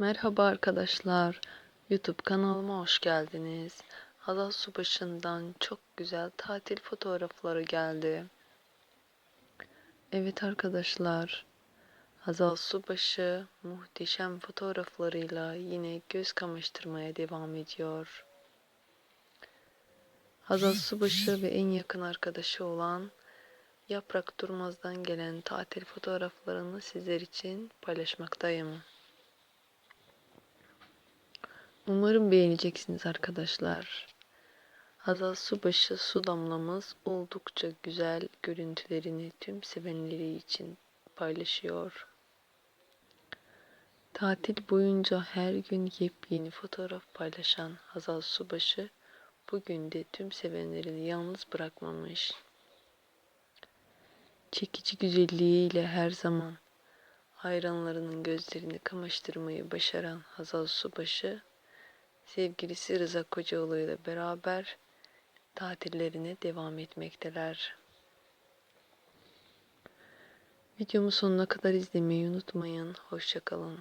Merhaba arkadaşlar. YouTube kanalıma hoş geldiniz. Hazal Subaşı'ndan çok güzel tatil fotoğrafları geldi. Evet arkadaşlar. Hazal Subaşı muhteşem fotoğraflarıyla yine göz kamaştırmaya devam ediyor. Hazal Subaşı ve en yakın arkadaşı olan Yaprak Durmaz'dan gelen tatil fotoğraflarını sizler için paylaşmaktayım. Umarım beğeneceksiniz arkadaşlar. Hazal Subaşı su damlamız oldukça güzel görüntülerini tüm sevenleri için paylaşıyor. Tatil boyunca her gün yepyeni fotoğraf paylaşan Hazal Subaşı bugün de tüm sevenlerini yalnız bırakmamış. Çekici güzelliğiyle her zaman hayranlarının gözlerini kamaştırmayı başaran Hazal Subaşı sevgilisi Rıza Kocaoğlu ile beraber tatillerine devam etmekteler. Videomu sonuna kadar izlemeyi unutmayın. Hoşçakalın.